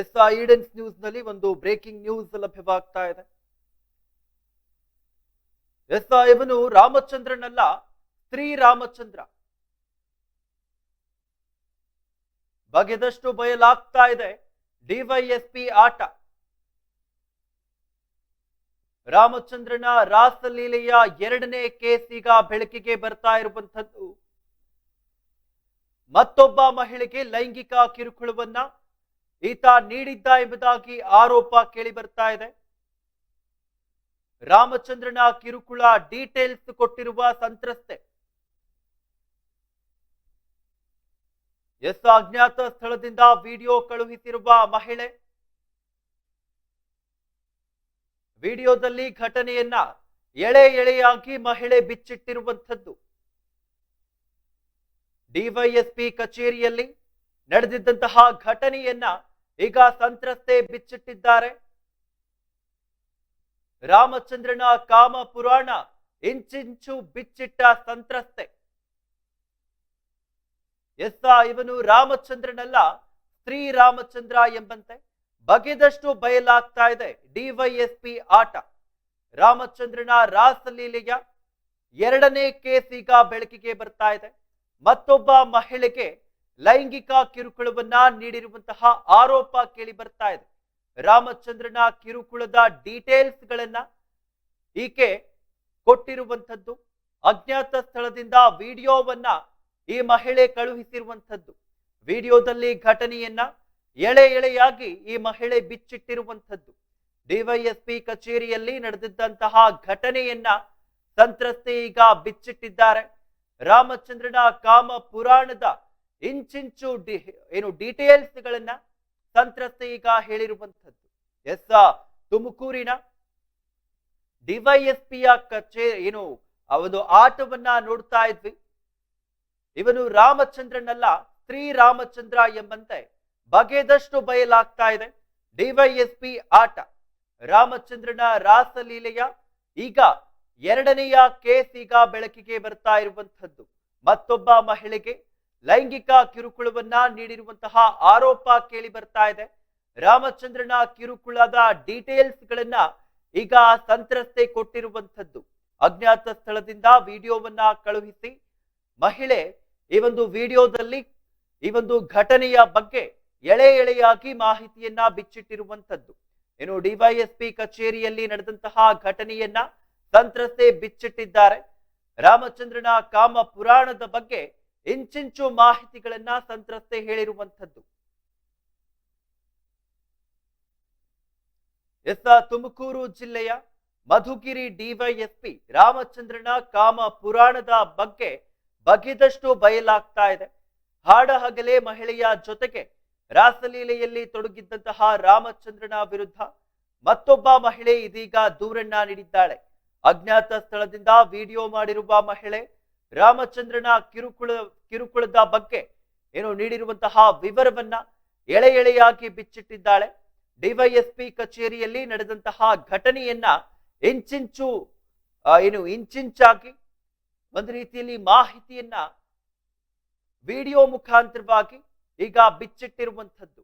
S ಐಡೆನ್ಸ್ ನ್ಯೂಸ್ನಲ್ಲಿ ಒಂದು breaking news ಲಭ್ಯವಾಗ್ತಾ ಇದೆ. S ಇವನು ರಾಮಚಂದ್ರನಲ್ಲ ಶ್ರೀರಾಮಚಂದ್ರ ರಾಮಚಂದ್ರ. ಬಗೆದಷ್ಟು ಬಯಲಾಗ್ತಾ ಇದೆ ಡಿವೈಎಸ್ಪಿ ಆಟ. ರಾಮಚಂದ್ರನ ರಾಸಲೀಲೆಯ ಎರಡನೇ ಕೇಸ್ ಈಗ ಬೆಳಕಿಗೆ ಬರ್ತಾ ಇರುವಂತದ್ದು ಮತ್ತೊಬ್ಬ ಮಹಿಳೆಗೆ ಲೈಂಗಿಕ ಕಿರುಕುಳವನ್ನ ಈತ ನೀಡಿದ್ದ ಎಂಬುದಾಗಿ ಆರೋಪ ಕೇಳಿ ಬರ್ತಾ ಇದೆ. ರಾಮಚಂದ್ರನ ಕಿರುಕುಳ ಡೀಟೇಲ್ಸ್ ಕೊಟ್ಟಿರುವ ಸಂತ್ರಸ್ತೆ. ಎಸ್ ಅಜ್ಞಾತ ಸ್ಥಳದಿಂದ ವಿಡಿಯೋ ಕಳುಹಿಸಿರುವ ಮಹಿಳೆ. ವಿಡಿಯೋದಲ್ಲಿ ಘಟನೆಯನ್ನ ಎಳೆ ಎಳೆಯಾಗಿ ಮಹಿಳೆ ಬಿಚ್ಚಿಟ್ಟಿರುವಂಥದ್ದು. ಡಿವೈಎಸ್ಪಿ ಕಚೇರಿಯಲ್ಲಿ ನಡೆದಿದ್ದಂತಹ ಘಟನೆಯನ್ನ ಈಗ ಸಂತ್ರಸ್ತೆ ಬಿಚ್ಚಿಟ್ಟಿದ್ದಾರೆ. ರಾಮಚಂದ್ರನ ಕಾಮ ಪುರಾಣ ಇಂಚಿಂಚು ಬಿಚ್ಚಿಟ್ಟ ಸಂತ್ರಸ್ತೆ. ಎಸ್ಸ, ಇವನು ರಾಮಚಂದ್ರನಲ್ಲ ಶ್ರೀರಾಮಚಂದ್ರ ರಾಮಚಂದ್ರ ಎಂಬಂತೆ. ಬಗೆದಷ್ಟು ಬಯಲಾಗ್ತಾ ಇದೆ ಡಿವೈಎಸ್ಪಿ ಆಟ. ರಾಮಚಂದ್ರನ ರಾಸಲೀಲೆಯ ಎರಡನೇ ಕೇಸ್ ಈಗ ಬೆಳಕಿಗೆ ಬರ್ತಾ ಇದೆ. ಮತ್ತೊಬ್ಬ ಮಹಿಳೆಗೆ ಲೈಂಗಿಕ ಕಿರುಕುಳವನ್ನ ನೀಡಿರುವಂತಹ ಆರೋಪ ಕೇಳಿ ಬರ್ತಾ ಇದೆ. ರಾಮಚಂದ್ರನ ಕಿರುಕುಳದ ಡೀಟೇಲ್ಸ್ ಗಳನ್ನ ಈಕೆ ಕೊಟ್ಟಿರುವಂಥದ್ದು, ಅಜ್ಞಾತ ಸ್ಥಳದಿಂದ ವಿಡಿಯೋವನ್ನ ಈ ಮಹಿಳೆ ಕಳುಹಿಸಿರುವಂಥದ್ದು, ವಿಡಿಯೋದಲ್ಲಿ ಘಟನೆಯನ್ನ ಎಳೆ ಎಳೆಯಾಗಿ ಈ ಮಹಿಳೆ ಬಿಚ್ಚಿಟ್ಟಿರುವಂಥದ್ದು ಡಿವೈಎಸ್ಪಿ ಕಚೇರಿಯಲ್ಲಿ ನಡೆದಿದ್ದಂತಹ ಘಟನೆಯನ್ನ ಸಂತ್ರಸ್ತೆ ಈಗ ಬಿಚ್ಚಿಟ್ಟಿದ್ದಾರೆ. ರಾಮಚಂದ್ರನ ಕಾಮ ಪುರಾಣದ ಇಂಚಿಂಚು ಡಿ, ಏನು ಡೀಟೇಲ್ಸ್ ಗಳನ್ನ ಸಂತ್ರಸ್ತೆ ಈಗ ಹೇಳಿರುವಂಥದ್ದು. ಎಸ್ ತುಮಕೂರಿನ ಡಿವೈಎಸ್ಪಿಯ ಕಚೇ, ಏನು ಅವನು ಆಟವನ್ನ ನೋಡ್ತಾ ಇದ್ವಿ. ಇವನು ರಾಮಚಂದ್ರನಲ್ಲ, ಶ್ರೀರಾಮಚಂದ್ರ ರಾಮಚಂದ್ರ ಎಂಬಂತೆ ಬಗೆದಷ್ಟು ಬಯಲಾಗ್ತಾ ಇದೆ. ಡಿವೈಎಸ್ಪಿ ಆಟ. ರಾಮಚಂದ್ರನ ರಾಸಲೀಲೆಯ ಈಗ ಎರಡನೆಯ ಕೇಸ್ ಈಗ ಬೆಳಕಿಗೆ ಬರ್ತಾ ಇರುವಂತಹದ್ದು ಮತ್ತೊಬ್ಬ ಮಹಿಳೆಗೆ ಲೈಂಗಿಕ ಕಿರುಕುಳವನ್ನ ನೀಡಿರುವಂತಹ ಆರೋಪ ಕೇಳಿ ಬರ್ತಾ ಇದೆ. ರಾಮಚಂದ್ರನ ಕಿರುಕುಳದ ಡೀಟೇಲ್ಸ್ ಗಳನ್ನ ಈಗ ಸಂತ್ರಸ್ತೆ ಕೊಟ್ಟಿರುವಂಥದ್ದು. ಅಜ್ಞಾತ ಸ್ಥಳದಿಂದ ವಿಡಿಯೋವನ್ನ ಕಳುಹಿಸಿ, ಮಹಿಳೆ ಈ ಒಂದು ವಿಡಿಯೋದಲ್ಲಿ ಈ ಒಂದು ಘಟನೆಯ ಬಗ್ಗೆ ಎಳೆ ಎಳೆಯಾಗಿ ಮಾಹಿತಿಯನ್ನ ಬಿಚ್ಚಿಟ್ಟಿರುವಂಥದ್ದು. ಏನು ಡಿವೈಎಸ್ಪಿ ಕಚೇರಿಯಲ್ಲಿ ನಡೆದಂತಹ ಘಟನೆಯನ್ನ ಸಂತ್ರಸ್ತೆ ಬಿಚ್ಚಿಟ್ಟಿದ್ದಾರೆ. ರಾಮಚಂದ್ರನ ಕಾಮ ಪುರಾಣದ ಬಗ್ಗೆ ಇಂಚಿಂಚು ಮಾಹಿತಿಗಳನ್ನ ಸಂತ್ರಸ್ತೆ ಹೇಳಿರುವಂಥದ್ದು. ಎಸ್ ತುಮಕೂರು ಜಿಲ್ಲೆಯ ಮಧುಗಿರಿ ಡಿವೈಎಸ್ಪಿ ರಾಮಚಂದ್ರನ ಕಾಮ ಪುರಾಣದ ಬಗ್ಗೆ ಬಗೆದಷ್ಟು ಬಯಲಾಗ್ತಾ ಇದೆ. ಹಾಡ ಹಗಲೇ ಮಹಿಳೆಯ ಜೊತೆಗೆ ರಾಸಲೀಲೆಯಲ್ಲಿ ತೊಡಗಿದ್ದಂತಹ ರಾಮಚಂದ್ರನ ವಿರುದ್ಧ ಮತ್ತೊಬ್ಬ ಮಹಿಳೆ ಇದೀಗ ದೂರನ್ನ ನೀಡಿದ್ದಾಳೆ. ಅಜ್ಞಾತ ಸ್ಥಳದಿಂದ ವಿಡಿಯೋ ಮಾಡಿರುವ ಮಹಿಳೆ ರಾಮಚಂದ್ರನ ಕಿರುಕುಳ, ಕಿರುಕುಳದ ಬಗ್ಗೆ ಏನು ನೀಡಿರುವಂತಹ ವಿವರವನ್ನ ಎಳೆ ಎಳೆಯಾಗಿ ಬಿಚ್ಚಿಟ್ಟಿದ್ದಾಳೆ. ಡಿವೈಎಸ್ಪಿ ಕಚೇರಿಯಲ್ಲಿ ನಡೆದಂತಹ ಘಟನೆಯನ್ನ ಇಂಚಿಂಚು ಏನು ಇಂಚಿಂಚಾಗಿ ಒಂದು ರೀತಿಯಲ್ಲಿ ಮಾಹಿತಿಯನ್ನ ವಿಡಿಯೋ ಮುಖಾಂತರವಾಗಿ ಈಗ ಬಿಚ್ಚಿಟ್ಟಿರುವಂಥದ್ದು.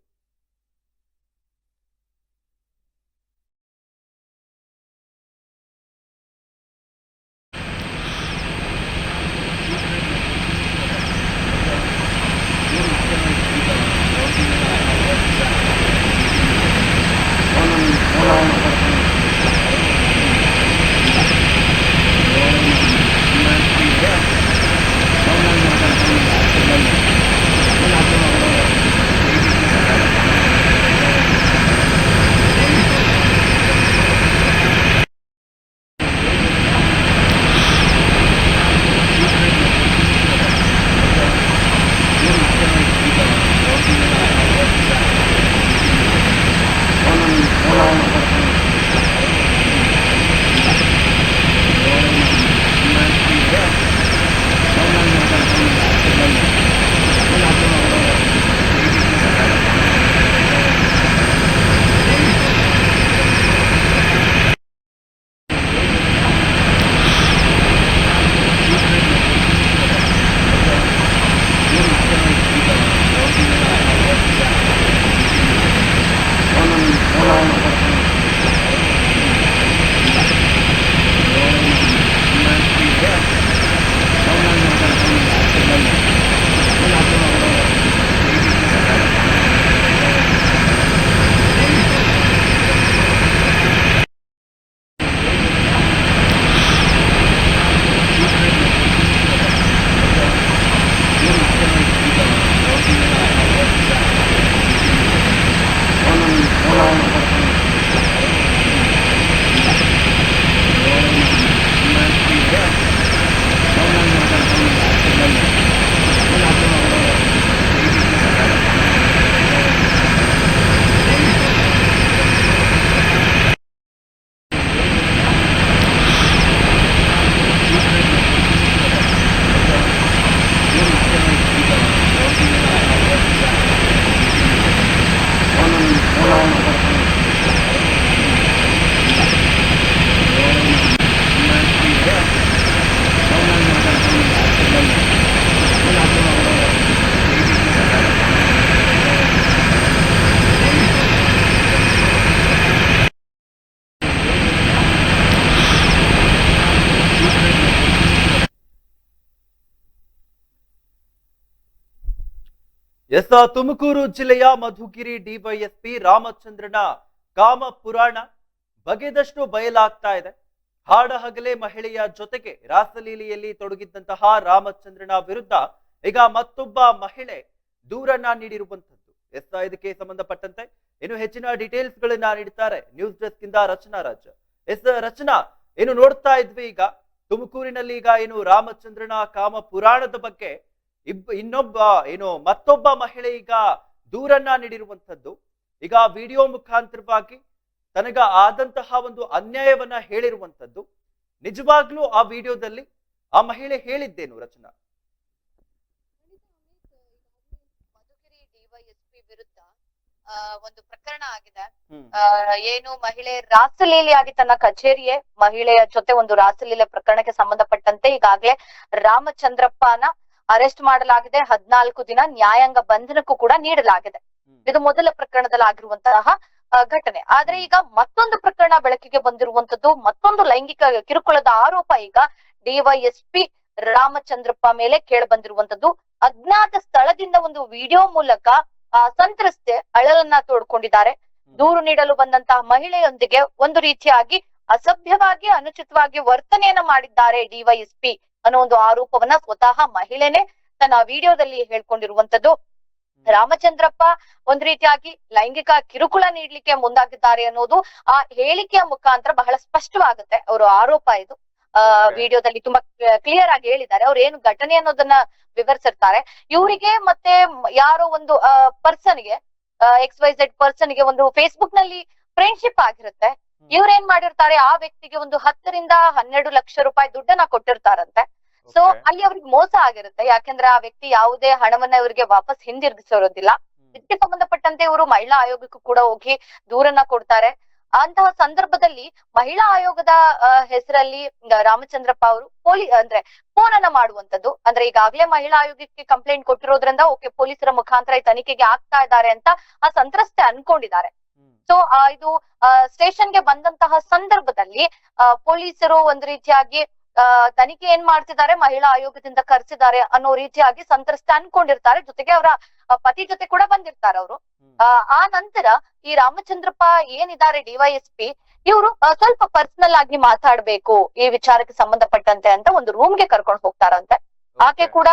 ಎಸ್ ತುಮಕೂರು ಜಿಲ್ಲೆಯ ಮಧುಗಿರಿ ಡಿವೈಎಸ್ಪಿ ರಾಮಚಂದ್ರನ ಕಾಮ ಪುರಾಣ ಬಗೆದಷ್ಟು ಬಯಲಾಗ್ತಾ ಇದೆ. ಹಾಡ ಹಗಲೇ ಮಹಿಳೆಯ ಜೊತೆಗೆ ರಾಸಲೀಲೆಯಲ್ಲಿ ತೊಡಗಿದ್ದಂತಹ ರಾಮಚಂದ್ರನ ವಿರುದ್ಧ ಈಗ ಮತ್ತೊಬ್ಬ ಮಹಿಳೆ ದೂರನ್ನ ನೀಡಿರುವಂತದ್ದು ಎಸ್ ಇದಕ್ಕೆ ಸಂಬಂಧಪಟ್ಟಂತೆ ಇನ್ನು ಹೆಚ್ಚಿನ ಡೀಟೇಲ್ಸ್ ಗಳನ್ನ ನೀಡುತ್ತಾರೆ ನ್ಯೂಸ್ ಡೆಸ್ಕ್ ಇಂದ ರಚನಾ ರಾಜ್. ಎಸ್ ರಚನಾ, ಏನು ನೋಡ್ತಾ ಇದ್ವಿ ಈಗ? ತುಮಕೂರಿನಲ್ಲಿ ಈಗ ಏನು ರಾಮಚಂದ್ರನ ಕಾಮ ಪುರಾಣದ ಬಗ್ಗೆ ಇಬ್ಬ ಇನ್ನೊಬ್ಬ ಏನು ಮತ್ತೊಬ್ಬ ಮಹಿಳೆ ಈಗ ದೂರನ್ನ ನೀಡಿರುವಂಥದ್ದು. ಈಗ ವಿಡಿಯೋ ಮುಖಾಂತರವಾಗಿ ತನಗ ಆದಂತಹ ಒಂದು ಅನ್ಯಾಯವನ್ನ ಹೇಳಿರುವಂತದ್ದು ನಿಜವಾಗ್ಲೂ ಆ ವಿಡಿಯೋದಲ್ಲಿ ಆ ಮಹಿಳೆ ಹೇಳಿದ್ದೇನು ರಚನಾ? ವಿರುದ್ಧ ಒಂದು ಪ್ರಕರಣ ಆಗಿದೆ. ಏನು ಮಹಿಳೆ ರಾಸಲೀಲೆ ಆಗಿ ತನ್ನ ಕಚೇರಿಯೇ ಮಹಿಳೆಯ ಜೊತೆ ಒಂದು ರಾಸಲೀಲೆ ಪ್ರಕರಣಕ್ಕೆ ಸಂಬಂಧಪಟ್ಟಂತೆ ಈಗಾಗಲೇ ರಾಮಚಂದ್ರಪ್ಪನ ಅರೆಸ್ಟ್ ಮಾಡಲಾಗಿದೆ. ಹದ್ನಾಲ್ಕು ದಿನ ನ್ಯಾಯಾಂಗ ಬಂಧನಕ್ಕೂ ಕೂಡ ನೀಡಲಾಗಿದೆ. ಇದು ಮೊದಲ ಪ್ರಕರಣದಲ್ಲಿ ಆಗಿರುವಂತಹ ಘಟನೆ. ಆದ್ರೆ ಈಗ ಮತ್ತೊಂದು ಪ್ರಕರಣ ಬೆಳಕಿಗೆ ಬಂದಿರುವಂತದ್ದು ಮತ್ತೊಂದು ಲೈಂಗಿಕ ಕಿರುಕುಳದ ಆರೋಪ ಈಗ ಡಿವೈಎಸ್ಪಿ ರಾಮಚಂದ್ರಪ್ಪ ಮೇಲೆ ಕೇಳಿ ಬಂದಿರುವಂತದ್ದು ಅಜ್ಞಾತ ಸ್ಥಳದಿಂದ ಒಂದು ವಿಡಿಯೋ ಮೂಲಕ ಆ ಸಂತ್ರಸ್ತೆ ಅಳಲನ್ನ ತೋಡ್ಕೊಂಡಿದ್ದಾರೆ. ದೂರು ನೀಡಲು ಬಂದಂತಹ ಮಹಿಳೆಯೊಂದಿಗೆ ಒಂದು ರೀತಿಯಾಗಿ ಅಸಭ್ಯವಾಗಿ ಅನುಚಿತವಾಗಿ ವರ್ತನೆಯನ್ನ ಮಾಡಿದ್ದಾರೆ ಡಿವೈಎಸ್ಪಿ ಅನ್ನೋ ಒಂದು ಆರೋಪವನ್ನ ಸ್ವತಃ ಮಹಿಳೆನೆ ತನ್ನ ವಿಡಿಯೋದಲ್ಲಿ ಹೇಳ್ಕೊಂಡಿರುವಂತದ್ದು ರಾಮಚಂದ್ರಪ್ಪ ಒಂದ್ ರೀತಿಯಾಗಿ ಲೈಂಗಿಕ ಕಿರುಕುಳ ನೀಡ್ಲಿಕ್ಕೆ ಮುಂದಾಗಿದ್ದಾರೆ ಅನ್ನೋದು ಆ ಹೇಳಿಕೆಯ ಮುಖಾಂತರ ಬಹಳ ಸ್ಪಷ್ಟವಾಗುತ್ತೆ. ಅವರ ಆರೋಪ ಇದು. ಆ ವಿಡಿಯೋದಲ್ಲಿ ತುಂಬಾ ಕ್ಲಿಯರ್ ಆಗಿ ಹೇಳಿದ್ದಾರೆ. ಅವ್ರು ಏನು ಘಟನೆ ಅನ್ನೋದನ್ನ ವಿವರಿಸಿರ್ತಾರೆ. ಇವರಿಗೆ ಮತ್ತೆ ಯಾರೋ ಒಂದು ಪರ್ಸನ್ಗೆ ಎಕ್ಸ್ ವೈ ಝೆಡ್ ಪರ್ಸನ್ಗೆ ಒಂದು ಫೇಸ್ಬುಕ್ನಲ್ಲಿ ಫ್ರೆಂಡ್ಶಿಪ್ ಆಗಿರುತ್ತೆ. ಇವ್ರ ಏನ್ ಮಾಡಿರ್ತಾರೆ? ಆ ವ್ಯಕ್ತಿಗೆ ಒಂದು ಹತ್ತರಿಂದ ಹನ್ನೆರಡು ಲಕ್ಷ ರೂಪಾಯಿ ದುಡ್ಡನ್ನ ಕೊಟ್ಟಿರ್ತಾರಂತೆ. ಸೊ ಅಲ್ಲಿ ಅವ್ರಿಗೆ ಮೋಸ ಆಗಿರುತ್ತೆ. ಯಾಕಂದ್ರೆ ಆ ವ್ಯಕ್ತಿ ಯಾವುದೇ ಹಣವನ್ನ ಇವ್ರಿಗೆ ವಾಪಸ್ ಹಿಂದಿರುಗಿಸಿರೋದಿಲ್ಲ. ಇದಕ್ಕೆ ಸಂಬಂಧಪಟ್ಟಂತೆ ಇವರು ಮಹಿಳಾ ಆಯೋಗಕ್ಕೂ ಕೂಡ ಹೋಗಿ ದೂರನ್ನ ಕೊಡ್ತಾರೆ. ಅಂತಹ ಸಂದರ್ಭದಲ್ಲಿ ಮಹಿಳಾ ಆಯೋಗದ ಹೆಸರಲ್ಲಿ ರಾಮಚಂದ್ರಪ್ಪ ಅವರು ಪೊಲೀ ಅಂದ್ರೆ ಫೋನ್ ಅನ್ನ ಮಾಡುವಂತದ್ದು ಅಂದ್ರೆ ಈಗಾಗಲೇ ಮಹಿಳಾ ಆಯೋಗಕ್ಕೆ ಕಂಪ್ಲೇಂಟ್ ಕೊಟ್ಟಿರೋದ್ರಿಂದ ಓಕೆ ಪೊಲೀಸರ ಮುಖಾಂತರ ಈ ತನಿಖೆಗೆ ಆಗ್ತಾ ಇದ್ದಾರೆ ಅಂತ ಆ ಸಂತ್ರಸ್ತೆ ಅನ್ಕೊಂಡಿದ್ದಾರೆ. ಸೊ ಇದು ಸ್ಟೇಷನ್ಗೆ ಬಂದಂತಹ ಸಂದರ್ಭದಲ್ಲಿ ಪೊಲೀಸರು ಒಂದ್ ರೀತಿಯಾಗಿ ತನಿಖೆ ಏನ್ ಮಾಡ್ತಿದ್ದಾರೆ ಮಹಿಳಾ ಆಯೋಗದಿಂದ ಕರೆಸಿದ್ದಾರೆ ಅನ್ನೋ ರೀತಿಯಾಗಿ ಸಂತ್ರಸ್ತೆ ಅನ್ಕೊಂಡಿರ್ತಾರೆ. ಜೊತೆಗೆ ಅವರ ಪತಿ ಜೊತೆ ಕೂಡ ಬಂದಿರ್ತಾರೆ ಅವರು. ಆ ನಂತರ ಈ ರಾಮಚಂದ್ರಪ್ಪ ಏನಿದ್ದಾರೆ ಡಿವೈಎಸ್ಪಿ ಇವರು ಸ್ವಲ್ಪ ಪರ್ಸನಲ್ ಆಗಿ ಮಾತಾಡ್ಬೇಕು ಈ ವಿಚಾರಕ್ಕೆ ಸಂಬಂಧಪಟ್ಟಂತೆ ಅಂತ ಒಂದು ರೂಮ್ಗೆ ಕರ್ಕೊಂಡು ಹೋಗ್ತಾರಂತೆ. ಆಕೆ ಕೂಡ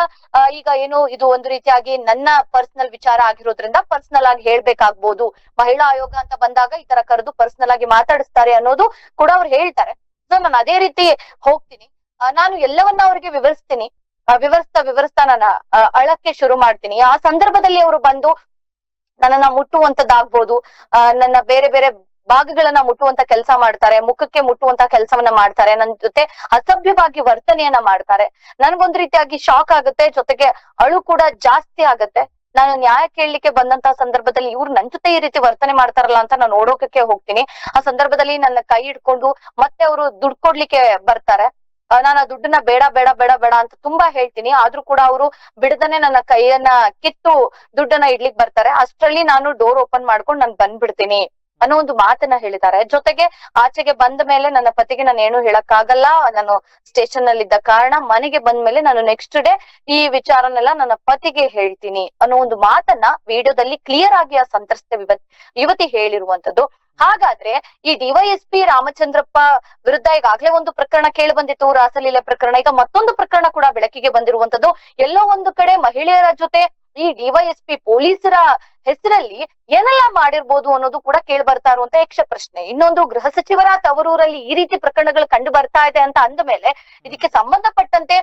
ಈಗ ಏನು ಇದು ಒಂದು ರೀತಿಯಾಗಿ ನನ್ನ ಪರ್ಸನಲ್ ವಿಚಾರ ಆಗಿರೋದ್ರಿಂದ ಪರ್ಸನಲ್ ಆಗಿ ಹೇಳ್ಬೇಕಾಗ್ಬೋದು. ಮಹಿಳಾ ಆಯೋಗ ಅಂತ ಬಂದಾಗ ಈ ತರ ಕರೆದು ಪರ್ಸನಲ್ ಆಗಿ ಮಾತಾಡಿಸ್ತಾರೆ ಅನ್ನೋದು ಕೂಡ ಅವ್ರು ಹೇಳ್ತಾರೆ. ಸೊ ನಾನು ಅದೇ ರೀತಿ ಹೋಗ್ತೀನಿ. ನಾನು ಎಲ್ಲವನ್ನ ಅವರಿಗೆ ವಿವರಿಸ್ತೀನಿ. ವಿವರಿಸ್ತಾ ವಿವರಿಸ್ತಾ ನಾನು ಅಳಕ್ಕೆ ಶುರು ಮಾಡ್ತೀನಿ. ಆ ಸಂದರ್ಭದಲ್ಲಿ ಅವರು ಬಂದು ನನ್ನನ್ನ ಮುಟ್ಟುವಂತದ್ದಾಗ್ಬೋದು. ನನ್ನ ಬೇರೆ ಬೇರೆ ಭಾಗಗಳನ್ನ ಮುಟ್ಟುವಂತ ಕೆಲಸ ಮಾಡ್ತಾರೆ, ಮುಖಕ್ಕೆ ಮುಟ್ಟುವಂತ ಕೆಲಸವನ್ನ ಮಾಡ್ತಾರೆ, ನನ್ ಜೊತೆ ಅಸಭ್ಯವಾಗಿ ವರ್ತನೆಯನ್ನ ಮಾಡ್ತಾರೆ. ನನ್ಗೊಂದ್ ರೀತಿಯಾಗಿ ಶಾಕ್ ಆಗುತ್ತೆ, ಜೊತೆಗೆ ಅಳು ಕೂಡ ಜಾಸ್ತಿ ಆಗತ್ತೆ. ನಾನು ನ್ಯಾಯ ಕೇಳಲಿಕ್ಕೆ ಬಂದಂತಹ ಸಂದರ್ಭದಲ್ಲಿ ಇವ್ರು ನನ್ ಜೊತೆ ಈ ರೀತಿ ವರ್ತನೆ ಮಾಡ್ತಾರಲ್ಲ ಅಂತ ನಾನು ನೋಡೋಕಕ್ಕೆ ಹೋಗ್ತೀನಿ. ಆ ಸಂದರ್ಭದಲ್ಲಿ ನನ್ನ ಕೈ ಹಿಡ್ಕೊಂಡು ಮತ್ತೆ ಅವರು ದುಡ್ಡು ಕೊಡ್ಲಿಕ್ಕೆ ಬರ್ತಾರೆ. ನಾನು ಆ ದುಡ್ಡನ್ನ ಬೇಡ ಬೇಡ ಬೇಡ ಬೇಡ ಅಂತ ತುಂಬಾ ಹೇಳ್ತೀನಿ. ಆದ್ರೂ ಕೂಡ ಅವರು ಬಿಡದನೆ ನನ್ನ ಕೈಯನ್ನ ಕಿತ್ತು ದುಡ್ಡನ್ನ ಇಡ್ಲಿಕ್ ಬರ್ತಾರೆ. ಅಷ್ಟರಲ್ಲಿ ನಾನು ಡೋರ್ ಓಪನ್ ಮಾಡ್ಕೊಂಡು ನಾನು ಬಂದ್ಬಿಡ್ತೀನಿ. ಅನ್ನೋ ಒಂದು ಮಾತನ್ನ ಹೇಳಿದ್ದಾರೆ. ಜೊತೆಗೆ ಆಚೆಗೆ ಬಂದ ಮೇಲೆ ನನ್ನ ಪತಿಗೆ ನಾನು ಏನು ಹೇಳಕ್ಕಾಗಲ್ಲ. ನಾನು ಸ್ಟೇಷನ್ ನಲ್ಲಿದ್ದ ಕಾರಣ ಮನೆಗೆ ಬಂದ ಮೇಲೆ ನಾನು ನೆಕ್ಸ್ಟ್ ಡೇ ಈ ವಿಚಾರನೆಲ್ಲ ನನ್ನ ಪತಿಗೆ ಹೇಳ್ತೀನಿ ಅನ್ನೋ ಒಂದು ಮಾತನ್ನ ವಿಡಿಯೋದಲ್ಲಿ ಕ್ಲಿಯರ್ ಆಗಿ ಆ ಸಂತ್ರಸ್ತ ಯುವತಿ ಹೇಳಿರುವಂತದ್ದು ಹಾಗಾದ್ರೆ ಈ ಡಿವೈಎಸ್ಪಿ ರಾಮಚಂದ್ರಪ್ಪ ವಿರುದ್ಧ ಈಗಾಗಲೇ ಒಂದು ಪ್ರಕರಣ ಕೇಳಿ ಬಂದಿತ್ತು. ರಾಸಲೀಲೆ ಪ್ರಕರಣ, ಈಗ ಮತ್ತೊಂದು ಪ್ರಕರಣ ಕೂಡ ಬೆಳಕಿಗೆ ಬಂದಿರುವಂತದ್ದು ಎಲ್ಲೋ ಒಂದು ಕಡೆ ಮಹಿಳೆಯರ ಜೊತೆ ಈ ಡಿವೈಎಸ್ಪಿ ಪೊಲೀಸರ ಹೆಸರಲ್ಲಿ ಏನೆಲ್ಲ ಮಾಡಿರ್ಬೋದು ಅನ್ನೋದು ಕೂಡ ಕೇಳಿ ಬರ್ತಾ ಇರುವಂತ ಯಕ್ಷ ಪ್ರಶ್ನೆ. ಇನ್ನೊಂದು ಗೃಹ ಸಚಿವರ ತವರೂರಲ್ಲಿ ಈ ರೀತಿ ಪ್ರಕರಣಗಳು ಕಂಡು ಬರ್ತಾ ಇದೆ ಅಂತ ಅಂದ ಮೇಲೆ ಇದಕ್ಕೆ ಸಂಬಂಧಪಟ್ಟಂತೆ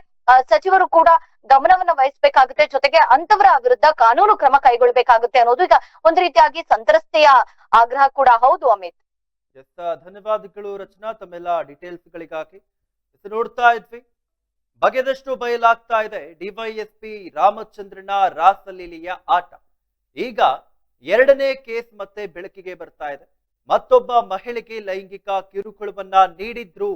ಸಚಿವರು ಕೂಡ ಗಮನವನ್ನ ವಹಿಸಬೇಕಾಗುತ್ತೆ. ಜೊತೆಗೆ ಅಂತವರ ವಿರುದ್ಧ ಕಾನೂನು ಕ್ರಮ ಕೈಗೊಳ್ಳಬೇಕಾಗುತ್ತೆ ಅನ್ನೋದು ಈಗ ಒಂದ್ ರೀತಿಯಾಗಿ ಸಂತ್ರಸ್ತೆಯ ಆಗ್ರಹ ಕೂಡ. ಹೌದು ಅಮಿತ್? ಎಸ್ ಧನ್ಯವಾದಗಳು ರಚನಾ. ತಮ್ಮೆಲ್ಲ ಡೀಟೇಲ್ಸ್ ಗಳಿಗಾಗಿ. ನೋಡ್ತಾ ಇದ್ವಿ. ಬಗೆದಷ್ಟು ಬಯಲಾಗ್ತಾ ಇದೆ. ಡಿವೈಎಸ್ಪಿ ರಾಮಚಂದ್ರನ ರಾಸಲೀಲೆಯ ಆಟ. ಈಗ ಎರಡನೇ ಕೇಸ್ ಮತ್ತೆ ಬೆಳಕಿಗೆ ಬರ್ತಾ ಇದೆ. ಮತ್ತೊಬ್ಬ ಮಹಿಳೆಗೆ ಲೈಂಗಿಕ ಕಿರುಕುಳವನ್ನ ನೀಡಿದ್ರು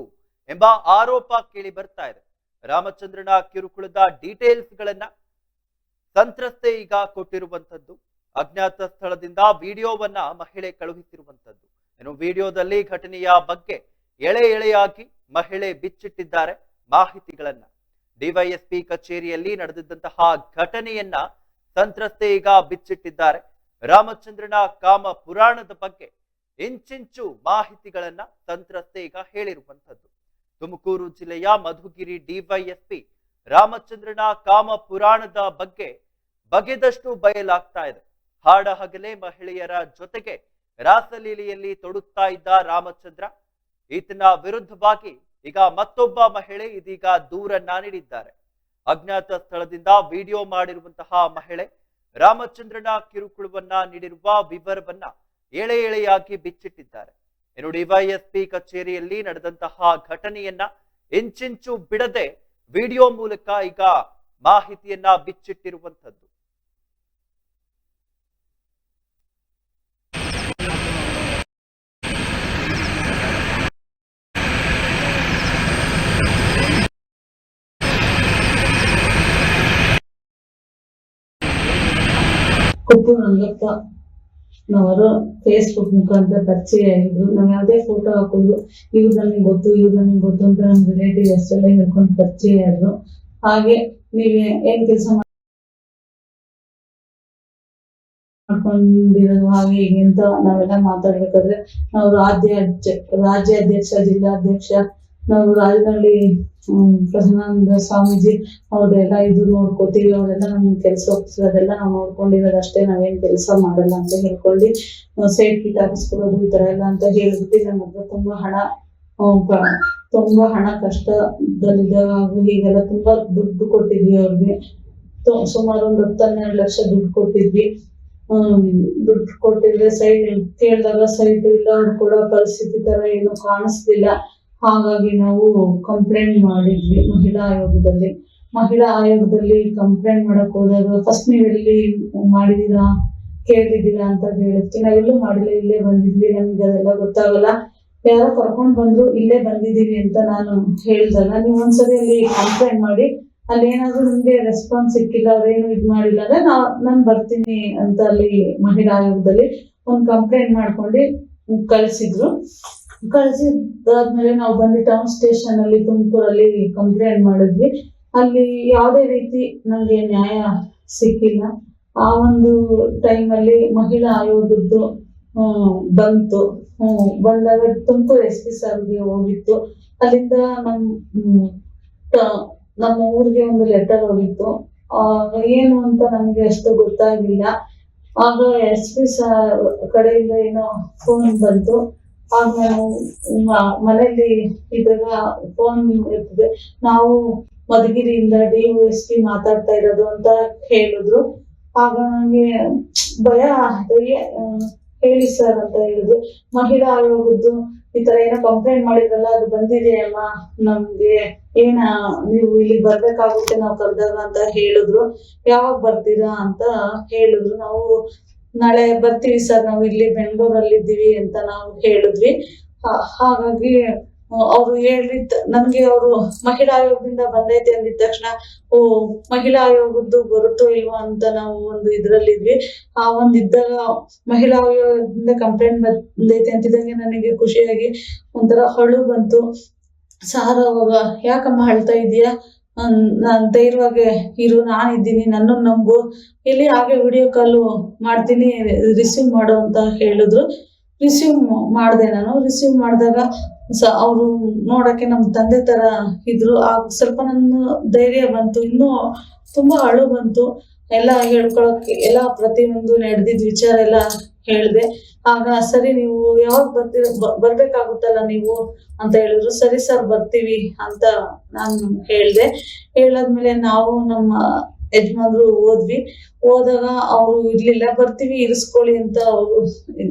ಎಂಬ ಆರೋಪ ಕೇಳಿ ಬರ್ತಾ ಇದೆ. ರಾಮಚಂದ್ರನ ಕಿರುಕುಳದ ಡೀಟೇಲ್ಸ್ ಗಳನ್ನ ಸಂತ್ರಸ್ತೆ ಈಗ ಕೊಟ್ಟಿರುವಂತದ್ದು ಅಜ್ಞಾತ ಸ್ಥಳದಿಂದ ವಿಡಿಯೋವನ್ನ ಮಹಿಳೆ ಕಳುಹಿಸಿರುವಂತದ್ದು ಇನ್ನು ವಿಡಿಯೋದಲ್ಲಿ ಘಟನೆಯ ಬಗ್ಗೆ ಎಳೆ ಎಳೆಯಾಗಿ ಮಹಿಳೆ ಬಿಚ್ಚಿಟ್ಟಿದ್ದಾರೆ ಮಾಹಿತಿಗಳನ್ನ. ಡಿವೈಎಸ್ಪಿ ಕಚೇರಿಯಲ್ಲಿ ನಡೆದಿದ್ದಂತಹ ಘಟನೆಯನ್ನ ಸಂತ್ರಸ್ತೆ ಈಗ ಬಿಚ್ಚಿಟ್ಟಿದ್ದಾರೆ. ರಾಮಚಂದ್ರನ ಕಾಮ ಪುರಾಣದ ಬಗ್ಗೆ ಇಂಚಿಂಚು ಮಾಹಿತಿಗಳನ್ನ ಸಂತ್ರಸ್ತೆ ಈಗ ಹೇಳಿರುವಂತದ್ದು ತುಮಕೂರು ಜಿಲ್ಲೆಯ ಮಧುಗಿರಿ ಡಿವೈಎಸ್ಪಿ ರಾಮಚಂದ್ರನ ಕಾಮ ಪುರಾಣದ ಬಗ್ಗೆ ಬಗೆದಷ್ಟು ಬಯಲಾಗ್ತಾ ಇದೆ. ಹಾಡ ಹಗಲೇ ಮಹಿಳೆಯರ ಜೊತೆಗೆ ರಾಸಲೀಲೆಯಲ್ಲಿ ತೊಡುತ್ತಾ ಇದ್ದ ರಾಮಚಂದ್ರ ಈತನ ವಿರುದ್ಧವಾಗಿ ಈಗ ಮತ್ತೊಬ್ಬ ಮಹಿಳೆ ಇದೀಗ ದೂರನ್ನ ನೀಡಿದ್ದಾರೆ. ಅಜ್ಞಾತ ಸ್ಥಳದಿಂದ ವಿಡಿಯೋ ಮಾಡಿರುವಂತಹ ಮಹಿಳೆ ರಾಮಚಂದ್ರನ ಕಿರುಕುಳವನ್ನ ನೀಡಿರುವ ವಿವರವನ್ನ ಎಳೆ ಎಳೆಯಾಗಿ ಬಿಚ್ಚಿಟ್ಟಿದ್ದಾರೆ. ಇನ್ನು ಡಿವೈಎಸ್ಪಿ ಕಚೇರಿಯಲ್ಲಿ ನಡೆದಂತಹ ಘಟನೆಯನ್ನ ಇಂಚಿಂಚು ಬಿಡದೆ ವಿಡಿಯೋ ಮೂಲಕ ಈಗ ಮಾಹಿತಿಯನ್ನ ಬಿಚ್ಚಿಟ್ಟಿರುವಂತದ್ದು ಕೊಪ್ಪು ರಂಗಪ್ಪ ನವರು ಫೇಸ್ಬುಕ್ ಮುಖಾಂತರ ಪರಿಚಯ ಆಗಿದ್ರು. ನಾವ್ ಯಾವ್ದೇ ಫೋಟೋ ಹಾಕಿದ್ರು ಇವ್ರು ನನಗೆ ಗೊತ್ತು, ಇವ್ರು ನನಗೆ ಗೊತ್ತು ಅಂತ ನಮ್ ರಿಲೇಟಿವ್ ಅಷ್ಟೆಲ್ಲ ಹೇಳ್ಕೊಂಡು ಪರಿಚಯ ಆದ್ರು ಹಾಗೆ ನೀವು ಏನ್ ಕೆಲಸ ಮಾಡ್ಕೊಂಡಿರೋದು, ಹಾಗೆ ಹೀಗೆ ಅಂತ ನಾವೆಲ್ಲ ಮಾತಾಡ್ಬೇಕಾದ್ರೆ ನಾವು ರಾಜ್ಯ ರಾಜ್ಯಾಧ್ಯಕ್ಷ, ಜಿಲ್ಲಾಧ್ಯಕ್ಷ ನಾವು ರಾಜನಹಳ್ಳಿ ಪ್ರಸನ್ನಾನಂದ ಸ್ವಾಮೀಜಿ ಅವ್ರೆಲ್ಲ ಇದು ನೋಡ್ಕೋತೀವಿ, ಅವರೆಲ್ಲ ನಮ್ಗೆ ಕೆಲಸ ಅದೆಲ್ಲ ನಾವು ನೋಡ್ಕೊಂಡಿರೋದು ಅಷ್ಟೇ ನಾವೇನ್ ಕೆಲಸ ಮಾಡಲ್ಲ ಅಂತ ಹೇಳ್ಕೊಂಡು ಸೈಡ್ ಕಿಟ್ ಹಾಕಿಸ್ಕೊಡೋದು ಈ ತರ ಎಲ್ಲ ಅಂತ ಹೇಳ್ಬಿಟ್ಟು ನಮ್ಮ ಹತ್ರ ತುಂಬಾ ಹಣ ತುಂಬಾ ಹಣ ಕಷ್ಟದಲ್ಲಿದ್ದಾಗ ಹಾಗೂ ಹೀಗೆಲ್ಲ ತುಂಬಾ ದುಡ್ಡು ಕೊಟ್ಟಿದ್ವಿ ಅವ್ರಿಗೆ. ಸುಮಾರು ಒಂದು ಹತ್ತು ಹನ್ನೆರಡು ಲಕ್ಷ ದುಡ್ಡು ಕೊಟ್ಟಿದ್ವಿ. ದುಡ್ಡು ಕೊಟ್ಟಿದ್ರೆ ಸೈಡ್ ಕೇಳಿದಾಗ ಸೈಟ್ ಇಲ್ಲ, ಅವ್ರು ಕೊಡೋ ಪರಿಸ್ಥಿತಿ ತರ ಏನು ಕಾಣಿಸ್ಲಿಲ್ಲ. ಹಾಗಾಗಿ ನಾವು ಕಂಪ್ಲೇಂಟ್ ಮಾಡಿದ್ವಿ ಮಹಿಳಾ ಆಯೋಗದಲ್ಲಿ. ಮಹಿಳಾ ಆಯೋಗದಲ್ಲಿ ಕಂಪ್ಲೇಂಟ್ ಮಾಡಕ್ ಹೋದಾಗ ಫಸ್ಟ್ ನೀವ್ ಎಲ್ಲಿ ಮಾಡಿದೀರಾ ಕೇಳಿದೀರಾ ಅಂತ ಹೇಳಿದ್ವಿ ನಾವೆಲ್ಲೂ ಮಾಡಿಲ್ಲ ಇಲ್ಲೇ ಬಂದಿದ್ವಿ, ನಮ್ಗೆ ಅದೆಲ್ಲ ಗೊತ್ತಾಗಲ್ಲ. ಯಾರೋ ಕರ್ಕೊಂಡ್ ಬಂದ್ರು ಇಲ್ಲೇ ಬಂದಿದೀವಿ ಅಂತ ನಾನು ಹೇಳ್ದಲ್ಲ. ನೀವು ಒಂದ್ಸರಿ ಅಲ್ಲಿ ಕಂಪ್ಲೇಂಟ್ ಮಾಡಿ ಅಲ್ಲಿ ಏನಾದ್ರು ನಿಮ್ಗೆ ರೆಸ್ಪಾನ್ಸ್ ಸಿಕ್ಕಿಲ್ಲ, ಅವ್ರೇನು ಇದು ಮಾಡಿಲ್ಲ ಅಂದ್ರೆ ನಾ, ನಾನ್ ಬರ್ತೀನಿ ಅಂತ ಅಲ್ಲಿ ಮಹಿಳಾ ಆಯೋಗದಲ್ಲಿ ಒಂದ್ ಕಂಪ್ಲೇಂಟ್ ಮಾಡ್ಕೊಂಡು ಕಳ್ಸಿದ್ರು. ಕಳ್ಸಿದಾದ್ಮೇಲೆ ನಾವು ಬಂದು ಟೌನ್ ಸ್ಟೇಷನ್ ಅಲ್ಲಿ ತುಮಕೂರಲ್ಲಿ ಕಂಪ್ಲೇಂಟ್ ಮಾಡಿದ್ವಿ. ಅಲ್ಲಿ ಯಾವುದೇ ರೀತಿ ನಮಗೆ ನ್ಯಾಯ ಸಿಕ್ಕಿಲ್ಲ. ಆ ಒಂದು ಟೈಮಲ್ಲಿ ಮಹಿಳಾ ಆಯೋಗದ್ದು ಬಂತು. ಬಂದಾಗ ತುಮಕೂರು ಎಸ್ ಪಿ ಸರ್ಗೆ ಹೋಗಿತ್ತು. ಅಲ್ಲಿಂದ ನಮ್ ನಮ್ಮ ಊರಿಗೆ ಒಂದು ಲೆಟರ್ ಹೋಗಿತ್ತು. ಏನು ಅಂತ ನಮಗೆ ಅಷ್ಟು ಗೊತ್ತಾಗಿಲ್ಲ. ಆಗ ಎಸ್ ಪಿ ಸರ್ ಕಡೆಯಿಂದ ಏನೋ ಫೋನ್ ಬಂತು. ಆಗ ನಾವು ಮ- ಮನೇಲಿ ಇದ್ರಾಗ ಫೋನ್ ಇರ್ತದೆ. ನಾವು ಮಧುಗಿರಿಯಿಂದ ಡಿ ಎಸ್ ಪಿ ಮಾತಾಡ್ತಾ ಇರೋದು ಅಂತ ಹೇಳಿದ್ರು. ಆಗ ನಂಗೆ ಭಯ. ಹೇಳಿ ಸರ್ ಅಂತ ಹೇಳಿದ್ರು. ಮಹಿಳಾ ಆಯೋಗದ್ದು ಈ ತರ ಏನೋ ಕಂಪ್ಲೇಂಟ್ ಮಾಡಿದ್ರಲ್ಲ, ಅದು ಬಂದಿದೆ ಅಮ್ಮ ನಮ್ಗೆ ಏನ ನೀವು ಇಲ್ಲಿ ಬರ್ಬೇಕಾಗುತ್ತೆ, ನಾವು ಕರೆದಾಗ ಅಂತ ಹೇಳಿದ್ರು. ಯಾವಾಗ ಬರ್ತೀರಾ ಅಂತ ಹೇಳಿದ್ರು. ನಾವು ನಾಳೆ ಬರ್ತೀವಿ ಸರ್, ನಾವು ಇಲ್ಲಿ ಬೆಂಗಳೂರಲ್ಲಿ ಇದ್ದೀವಿ ಅಂತ ನಾವು ಹೇಳಿದ್ವಿ. ಹಾಗಾಗಿ ಅವರು ಹೇಳಿದ್ ನನ್ಗೆ ಅವರು ಮಹಿಳಾ ಆಯೋಗದಿಂದ ಬಂದೈತೆ ಅಂದಿದ ತಕ್ಷಣ, ಓ, ಮಹಿಳಾ ಆಯೋಗದ್ದು ಬರುತ್ತೋ ಇಲ್ವೋ ಅಂತ ನಾವು ಒಂದು ಇದ್ರಲ್ಲಿದ್ವಿ. ಆ ಒಂದ್ ಇದ್ದಾಗ ಮಹಿಳಾ ಆಯೋಗದಿಂದ ಕಂಪ್ಲೇಂಟ್ ಬಂದೈತೆ ಅಂತಿದ್ದಂಗೆ ನನಗೆ ಖುಷಿಯಾಗಿ ಒಂಥರ ಹಳು ಬಂತು. ಸಾರ್, ಅವಾಗ ಯಾಕಮ್ಮ ಅಳ್ತಾ ಇದೀಯಾ? ನಾನ್ ಧೈರ್ಯವಾಗಿ ಇರು, ನಾನ್ ಇದ್ದೀನಿ ನನ್ನನ್ನು ನಂಬು. ಇಲ್ಲಿ ಹಾಗೆ ವಿಡಿಯೋ ಕಾಲು ಮಾಡ್ತೀನಿ ರಿಸೀವ್ ಮಾಡು ಅಂತ ಹೇಳಿದ್ರು. ರಿಸೀವ್ ಮಾಡಿದೆ ನಾನು. ರಿಸೀವ್ ಮಾಡಿದಾಗ ಸ, ಅವರು ನೋಡೋಕ್ಕೆ ನಮ್ಮ ತಂದೆ ತರ ಇದ್ರು. ಆ ಸ್ವಲ್ಪ ನನ್ನ ಧೈರ್ಯ ಬಂತು. ಇನ್ನೂ ತುಂಬಾ ಅಳು ಬಂತು. ಎಲ್ಲ ಹೇಳ್ಕೊಳಕ್ಕೆ ಎಲ್ಲ ಪ್ರತಿಯೊಂದು ನಡೆದಿದ್ದ ವಿಚಾರ ಎಲ್ಲ ಹೇಳ್ದೆ ಆಗ ಸರಿ ನೀವು ಯಾವಾಗ ಬರ್ತೀರ ಬರ್ಬೇಕಾಗುತ್ತಲ್ಲ ನೀವು ಅಂತ ಹೇಳಿದ್ರು, ಸರಿ ಸರ್, ಬರ್ತೀವಿ ಅಂತ ನಾನು ಹೇಳಿದೆ. ಹೇಳಾದ್ಮೇಲೆ ನಾವು ನಮ್ಮ ಯಜಮಾನ್ರು ಓದ್ವಿ ಹೋದಾಗ ಅವ್ರು ಇರ್ಲಿಲ್ಲ, ಬರ್ತೀವಿ, ಇರಿಸ್ಕೊಳ್ಳಿ ಅಂತ ಅವರು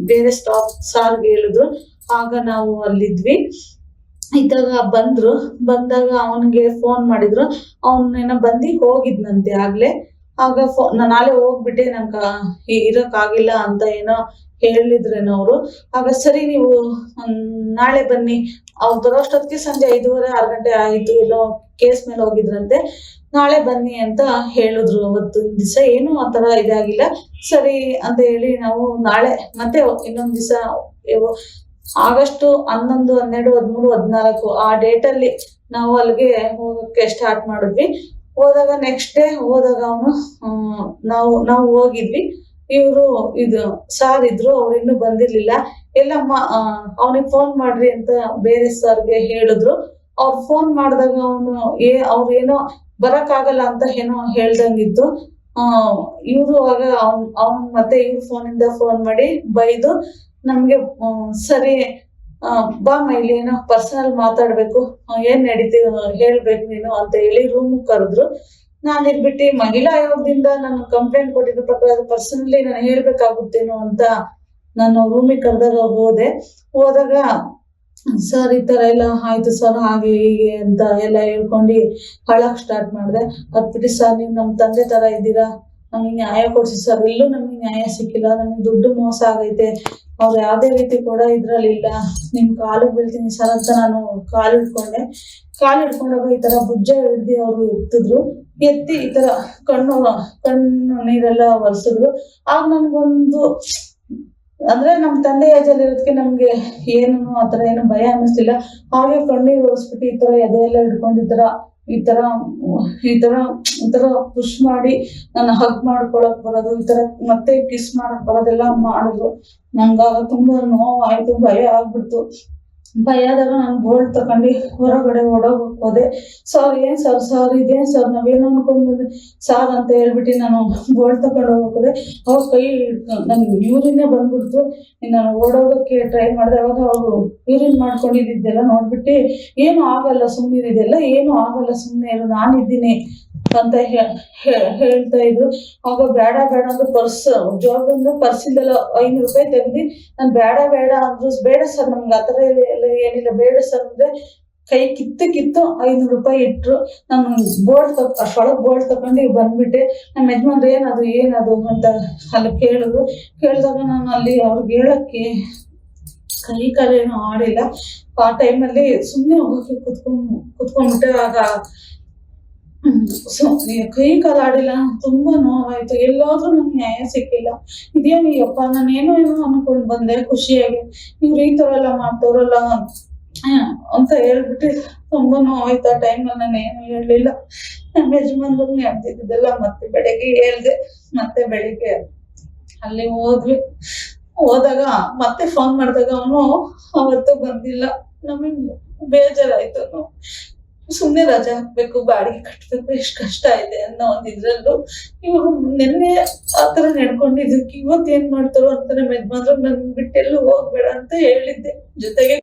ಬೇರೆ ಸ್ಟಾಪ್ ಸಾರ್ಗೆ ಹೇಳಿದ್ರು. ಆಗ ನಾವು ಅಲ್ಲಿದ್ವಿ. ಇದ್ದಾಗ ಬಂದ್ರು. ಬಂದಾಗ ಅವನಿಗೆ ಫೋನ್ ಮಾಡಿದ್ರು. ಅವನೇನೋ ಬಂದಿ ಹೋಗಿದ್ನಂತೆ ಆಗ್ಲೇ. ಆಗ ಫೋ ನಾಳೆ ಹೋಗ್ಬಿಟ್ಟೆ, ನಂಗ ಇರಕ್ ಆಗಿಲ್ಲ ಅಂತ ಏನೋ ಹೇಳಿದ್ರೇನೋ ಅವರು. ಆಗ ಸರಿ ನೀವು ನಾಳೆ ಬನ್ನಿ. ಅವ್ರು ಬರೋಷ್ಟೊತ್ತಿಗೆ ಸಂಜೆ ಐದೂವರೆ, ಆರು ಗಂಟೆ ಆಯ್ತು, ಏನೋ ಕೇಸ್ ಮೇಲೆ ಹೋಗಿದ್ರಂತೆ. ನಾಳೆ ಬನ್ನಿ ಅಂತ ಹೇಳಿದ್ರು ಅವತ್ತು. ದಿವಸ ಏನು ಆ ತರ ಇದಾಗಿಲ್ಲ. ಸರಿ ಅಂತ ಹೇಳಿ ನಾವು ನಾಳೆ, ಮತ್ತೆ ಇನ್ನೊಂದ್ ದಿವಸ ಆಗಸ್ಟ್ ಹನ್ನೊಂದು, ಹನ್ನೆರಡು, ಹದಿಮೂರು, ಹದಿನಾಲ್ಕು ಆ ಡೇಟ್ ಅಲ್ಲಿ ನಾವು ಅಲ್ಲಿಗೆ ಹೋಗಕ್ಕೆ ಸ್ಟಾರ್ಟ್ ಮಾಡಿದ್ವಿ. ಹೋದಾಗ ನೆಕ್ಸ್ಟ್ ಡೇ ಹೋದಾಗ ಅವನು ನಾವು ನಾವು ಹೋಗಿದ್ವಿ. ಇವರು ಇದು ಸಾರ್ ಇದ್ರು, ಅವ್ರು ಇನ್ನೂ ಬಂದಿರ್ಲಿಲ್ಲ. ಎಲ್ಲಮ್ಮ ಅವನಿಗೆ ಫೋನ್ ಮಾಡ್ರಿ ಅಂತ ಬೇರೆ ಸರ್ಗೆ ಹೇಳಿದ್ರು. ಅವ್ರು ಫೋನ್ ಮಾಡಿದಾಗ ಅವನು, ಏ, ಅವ್ರು ಏನೋ ಬರಕ್ಕಾಗಲ್ಲ ಅಂತ ಏನೋ ಹೇಳ್ದಂಗಿತ್ತು. ಇವರು ಆಗ ಅವ್ನ್, ಅವನ್ ಮತ್ತೆ ಇವ್ರ ಫೋನಿಂದ ಫೋನ್ ಮಾಡಿ ಬೈದು ನಮ್ಗೆ ಸರಿ ಬಾ ಮೈಲಿ ಏನೋ ಪರ್ಸನಲ್ ಮಾತಾಡ್ಬೇಕು. ಏನ್ ನಡೀತೀವಿ ಹೇಳ್ಬೇಕು ನೀನು ಅಂತ ಹೇಳಿ ರೂಮ್ ಕರೆದ್ರು. ನಾನು ಇದ್ಬಿಟ್ಟು ಮಹಿಳಾ ಆಯೋಗದಿಂದ ನಾನು ಕಂಪ್ಲೇಂಟ್ ಕೊಟ್ಟಿರೋ ಪ್ರಕಾರ ಪರ್ಸನಲಿ ನಾನು ಹೇಳ್ಬೇಕಾಗುತ್ತೇನೋ ಅಂತ ನಾನು ರೂಮಿಗೆ ಕರೆದಾಗ ಹೋದೆ. ಹೋದಾಗ ಸರ್ ಈ ತರ ಎಲ್ಲ ಆಯ್ತು ಸರ್ ಹಾಗೆ, ಹೀಗೆ ಅಂತ ಎಲ್ಲ ಹೇಳ್ಕೊಂಡು ಹಳಕ್ ಸ್ಟಾರ್ಟ್ ಮಾಡಿದೆ. ಅದ್ಬಿಟ್ಟು ಸರ್ ನೀವು ನಮ್ಮ ತಂದೆ ತರ ಇದ್ದೀರಾ? ನಮಗೆ ನ್ಯಾಯ ಕೊಡ್ಸಿ ಸರ್ ಎಲ್ಲೂ ನಮಗೆ ನ್ಯಾಯ ಸಿಕ್ಕಿಲ್ಲ. ನಮಗೆ ದುಡ್ಡು ಮೋಸ ಆಗೈತೆ. ಅವ್ರು ಯಾವ್ದೇ ರೀತಿ ಕೂಡ ಇದ್ರಲ್ಲಿ ಇಲ್ಲ. ನಿಮ್ ಕಾಲು ಬೀಳ್ತೀನಿ ಸರ್ ಅಂತ ನಾನು ಕಾಲು ಹಿಡ್ಕೊಂಡೆ. ಕಾಲು ಹಿಡ್ಕೊಂಡಾಗ ಈ ತರ ಬುಜ್ಜ ಹಿಡ್ದಿ ಅವರು ಎತ್ತಿದ್ರು. ಎತ್ತಿ ಈ ತರ ಕಣ್ಣು ಕಣ್ಣು ನೀರೆಲ್ಲ ಒರೆಸಿದ್ರು. ಆಗ ನನ್ಗೊಂದು ಅಂದ್ರೆ ನಮ್ ತಂದೆ ಏಜಲ್ಲಿ ಇರೋದಕ್ಕೆ ನಮ್ಗೆ ಏನು ಆತರ ಏನು ಭಯ ಅನ್ನಿಸ್ಲಿಲ್ಲ. ಹಾಗೆ ಕಣ್ಣೀರ್ ಒರೆಸ್ಬಿಟ್ಟು ಈ ತರ ಎದೆ ಎಲ್ಲ ಹಿಡ್ಕೊಂಡು ಈ ತರ ಈ ತರ ಒಂಥರ ಪುಷ್ ಮಾಡಿ ನನ್ನ ಹಗ್ ಮಾಡ್ಕೊಳಕ್ ಬರೋದು, ಈ ತರ ಮತ್ತೆ ಕಿಸ್ ಮಾಡಕ್ ಬರೋದೆಲ್ಲ ಮಾಡಿದ್ರು. ನಂಗಾಗ ತುಂಬಾ ನೋವಾಯ್ತು, ಭಯ ಆಗ್ಬಿಡ್ತು. ಭಯ ಆದಾಗ ನಾನು ಗೋಲ್ಡ್ ತಗೊಂಡು ಹೊರಗಡೆ ಓಡೋಗಕ್ ಹೋದೆ ಸರ್, ಏನ್ ಸರ್ ಸರ್, ಇದೇನ್ ಸರ್, ನಾವೇನು ಅನ್ಕೊಂಡ್ ಬಂದೆ ಸಾರ್, ಅಂತ ಹೇಳ್ಬಿಟ್ಟು ನಾನು ಗೋಲ್ಡ್ ತಗೊಂಡು ಹೋಗೋದೆ ಅವ್ರ ಕೈ ನನ್ ಯೂರಿನೇ ಬಂದ್ಬಿಡ್ತು. ನಾನು ಓಡೋಗಕ್ಕೆ ಟ್ರೈ ಮಾಡಿದೆ. ಅವಾಗ ಅವರು ಯೂರಿನ್ ಮಾಡ್ಕೊಂಡಿದ್ದೆಲ್ಲ ನೋಡ್ಬಿಟ್ಟು, ಏನು ಆಗಲ್ಲ ಸುಮ್ಮನೆ ಇದೆಲ್ಲ ಏನು ಆಗಲ್ಲ ಸುಮ್ಮನೆ ಇರು, ನಾನಿದ್ದೀನಿ. ಅಂತ ಹೇಳ್ತಾ ಇದ್ರು. ಆಗ ಬೇಡ ಬೇಡ ಅಂದ್ರೆ ಪರ್ಸ್ ಜಾಬ್ ಪರ್ಸಿಂದೆಲ್ಲ ಐನೂರು ರೂಪಾಯಿ ತೆಗ್ದು, ನಾನು ಬೇಡ ಬೇಡ ಅಂದ್ರು, ಬೇಡ ಸರ್ ನಮ್ಗೆ ಆತರ ಎಲ್ಲ ಏನಿಲ್ಲ, ಬೇಡ ಸರ್ ಅಂದ್ರೆ ಕೈ ಕಿತ್ತು ಕಿತ್ತು ಐನೂರು ರೂಪಾಯಿ ಇಟ್ರು. ನಾನು ಬೋರ್ಡ್ ತಕ್ ಅಷ್ಟೊಳಗೆ ಬೋರ್ಡ್ ತಗೊಂಡು ಬಂದ್ಬಿಟ್ಟೆ ನಮ್ಮ ಯಜಮಾನ್ರು, ಏನದು ಏನದು? ಅಂತ ಅಲ್ಲಿ ಕೇಳಿದ್ರು. ಕೇಳಿದಾಗ ನಾನು ಅಲ್ಲಿ ಅವ್ರಿಗೆ ಹೇಳಕ್ಕೆ ಕೈ, ಕಾಲೇನು ಆಡಿಲ್ಲ. ಆ ಟೈಮಲ್ಲಿ ಸುಮ್ಮನೆ ಹೋಗಿ ಕುತ್ಕೊಂಡ್, ಕುತ್ಕೊಂಡ್ಬಿಟ್ಟೆ ಆಗ ಸೊ ಕೈ ಕಾಲಾಡಿಲ್ಲ ತುಂಬಾ ನೋವಾಯ್ತು. ಎಲ್ಲಾದ್ರೂ ನಂಗೆ ನ್ಯಾಯ ಸಿಕ್ಕಿಲ್ಲ. ಇದೇನು ಯಪ್ಪ, ನಾನು ಏನೋ ಏನೋ ಅನ್ಕೊಂಡ್ ಬಂದೆ ಖುಷಿಯಾಗಿ. ಇವ್ರು ಈ ತರ ಎಲ್ಲ ಮಾಡ್ತವ್ರಲ್ಲ ಅಂತ ಹೇಳ್ಬಿಟ್ಟು ತುಂಬಾ ನೋವಾಯ್ತು. ಆ ಟೈಮಲ್ಲಿ ನಾನು ಏನು ಹೇಳಲಿಲ್ಲ. ನಮ್ಮ ಯಜಮಾನ್ರು ಅಂತಿದ್ದಲ್ಲ ಮತ್ತೆ ಬೆಳಿಗ್ಗೆ ಹೇಳ್ದೆ. ಮತ್ತೆ ಬೆಳಿಗ್ಗೆ ಅಲ್ಲಿ ಹೋದ್ವಿ. ಹೋದಾಗ ಮತ್ತೆ ಫೋನ್ ಮಾಡಿದಾಗ ಅವನು ಅವತ್ತು ಬಂದಿಲ್ಲ. ನಮಗ್ ಬೇಜಾರಾಯ್ತು ಸುಮ್ನೆ ರಜೆ ಹಾಕ್ಬೇಕು, ಬಾಡಿಗೆ ಕಟ್ಬೇಕು, ಎಷ್ಟು ಕಷ್ಟ ಇದೆ ಅನ್ನೋ ಒಂದ್ ಇದ್ರಲ್ಲೂ ಇವರು ನಿನ್ನೆ ಆತರ ನಡ್ಕೊಂಡಿದ್ದಕ್ಕೆ ಇವತ್ತು ಏನ್ ಮಾಡ್ತಾರೋ ಅಂತ ನಮ್ಮ ಯಜಮಾನ್ರು ನನ್ ಬಿಟ್ಟೆಲ್ಲೂ ಹೋಗ್ಬೇಡ ಅಂತ ಹೇಳಿದ್ದೆ. ಜೊತೆಗೆ